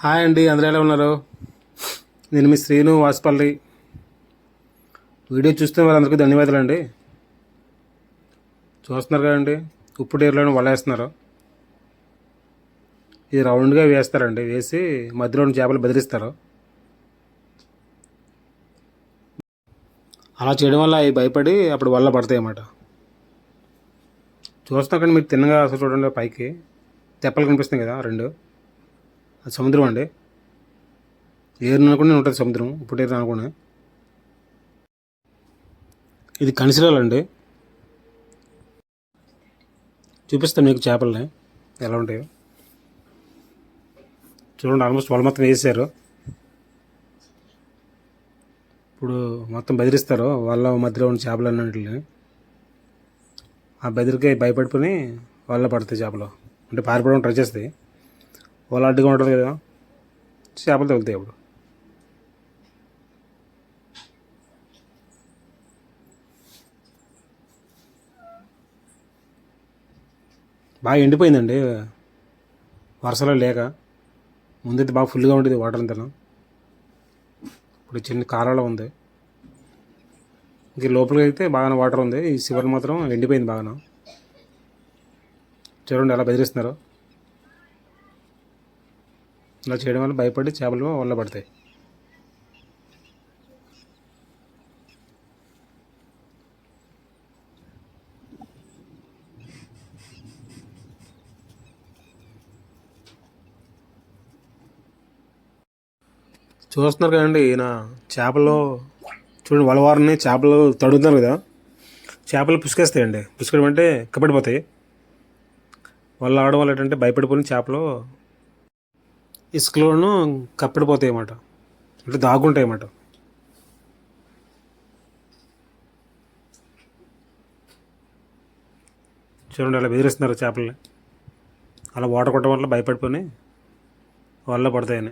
Hi అండి అందరూ ఎలా ఉన్నారు? నేను మీ శ్రీను వాసుపల్లి. వీడియో చూస్తున్న వాళ్ళందరికీ ధన్యవాదాలు అండి చూస్తున్నారు కదండి ఉప్పు డేర్లను వలేస్తున్నారు. ఇది రౌండ్గా వేస్తారండి వేసి మధ్యలో చేపలు బెదిరిస్తారు. అలా చేయడం వల్ల అవి భయపడి అప్పుడు వల్ల పడతాయి అన్నమాట. చూస్తున్నా కానీ మీరు తిన్నగా అసలు చూడండి పైకి. తెప్పలు కనిపిస్తున్నాయి కదా రెండు. అది సముద్రం అండి. ఏరు ఉంటుంది సముద్రం ఇప్పుడు ఏరు అనుకుని ఇది కనిసిరాలండి చూపిస్తాను మీకు చేపల్ని ఎలా ఉంటాయో. చూడండి ఆల్మోస్ట్ వాళ్ళు మొత్తం వేసారు. ఇప్పుడు మొత్తం బెదిరిస్తారు వాళ్ళ మధ్యలో ఉన్న చేపలు అన్నట్లు ఆ బెదిరికి భయపడిపోయి వాళ్ళ పడతాయి చేపలు. అంటే పారిపోవడం ట్రై చేస్తాయి. వాళ్ళ అడ్డుగా ఉంటుంది కదా చేపలు తగులుతాయి అప్పుడు. బాగా ఎండిపోయిందండి. వరుసలో లేక ముందైతే బాగా ఫుల్గా ఉండేది వాటర్ అంతా. ఇప్పుడు చిన్న కాలలో ఉంది. ఇంక లోపలికి అయితే బాగానే వాటర్ ఉంది. ఈ చివరి మాత్రం ఎండిపోయింది బాగానే. చూడండి ఎలా బెదిరిస్తున్నారు. ఇలా చేయడం వల్ల భయపడి చేపలు వల్ల పడతాయి చూస్తున్నారు కదండి ఈయన చేపలు చూడండి వలవారిని చేపలు తడుగుతున్నారు కదా. చేపలు పుసుకేస్తాయండి. పుసుకడం అంటే కప్పడిపోతాయి వాళ్ళు ఆడవాళ్ళు ఏంటంటే భయపడిపోయిన చేపలు ఇసుకలోను కప్పిడిపోతాయి అన్నమాట అంటే దాగుంటాయి అన్నమాట చూడండి అలా బెదిరిస్తున్నారు చేపల్ని. అలా వాటర్ కొట్టడం వల్ల భయపడిపోయి వల్ల పడతాయని.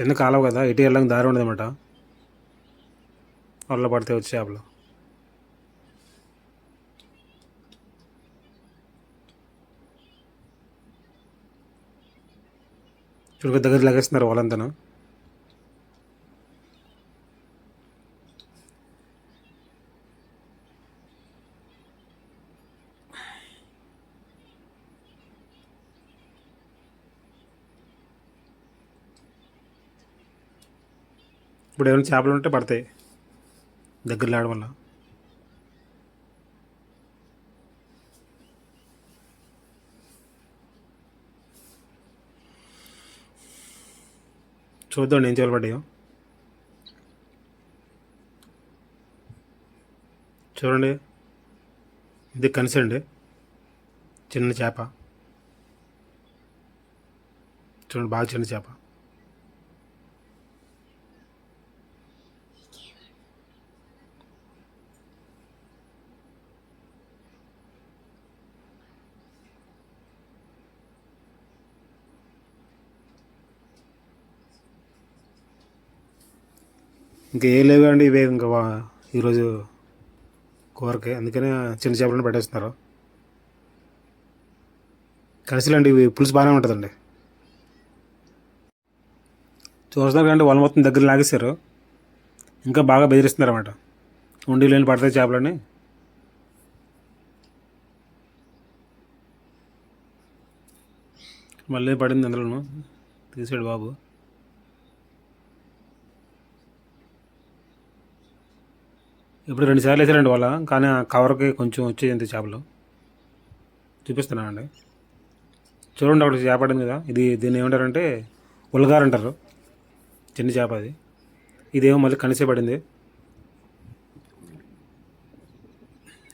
చిన్న కాలువ కదా ఇటు వెళ్ళడానికి దారి ఉండదన్నమాట. వల్ల పడితే వచ్చే చేపలు. చూడక దగ్గర లాగేస్తున్నారు వాళ్ళంతా ఇప్పుడు ఏమైనా చేపలు ఉంటే పడతాయి. దగ్గర లాడడం వల్ల చూద్దాం ఏం చేయాలి పడ్డాయో చూడండి. ఇది కనిసండి. చిన్న చేప. చూడండి బాగా చిన్న చేప. ఇంకా ఏం లేవు అండి ఇవే ఇంకా ఈరోజు కూరకి. అందుకనే చిన్న చేపలను పెట్టేస్తున్నారు. కనిసలండి ఇవి పులుసు బాగానే ఉంటుందండి. చూస్తున్నారు కంటే వాళ్ళు మొత్తం దగ్గర లాగేశారు. ఇంకా బాగా బెదిరిస్తున్నారు అన్నమాట ఉండి లేని పడతాయి చేపలని. మళ్ళీ పడింది అందులోను. తీసాడు బాబు. ఇప్పుడు రెండు సార్లు వేసారండి వాళ్ళ కానీ ఆ కవర్కి కొంచెం వచ్చేయండి చేపలు. చూపిస్తున్నానండి. చూడండి అక్కడ చేప పడింది కదా ఇది దీన్ని ఏమంటారంటే ఉల్గారు అంటారు. చిన్న చేప అది. ఇదేమో మళ్ళీ కనిసే పడింది.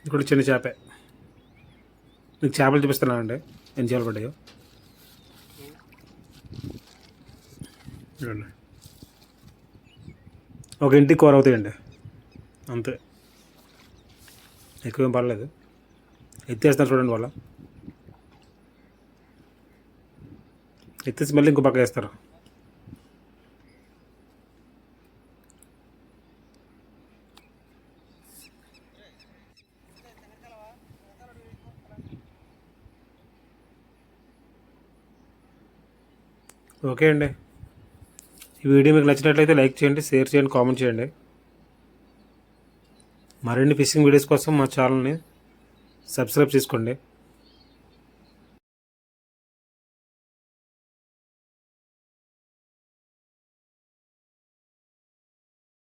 ఇక్కడ చిన్న చేపే. మీకు చేపలు చూపిస్తున్నానండి ఎన్ని చేపలు పడ్డాయో. చూడండి ఒక ఇంటికి కూర అవుతాయండి. అంతే. ఎక్కువేం పడలేదు. ఎత్తేస్తాను చూడండి వాళ్ళ. ఎత్తేసి మళ్ళీ ఇంకో పక్క వేస్తారు. ఓకే అండి. ఈ వీడియో మీకు నచ్చినట్లయితే లైక్ చేయండి షేర్ చేయండి కామెంట్ చేయండి. మరిన్ని ఫిషింగ్ వీడియోస్ కోసం మా ఛానల్ని సబ్స్క్రైబ్ చేసుకోండి.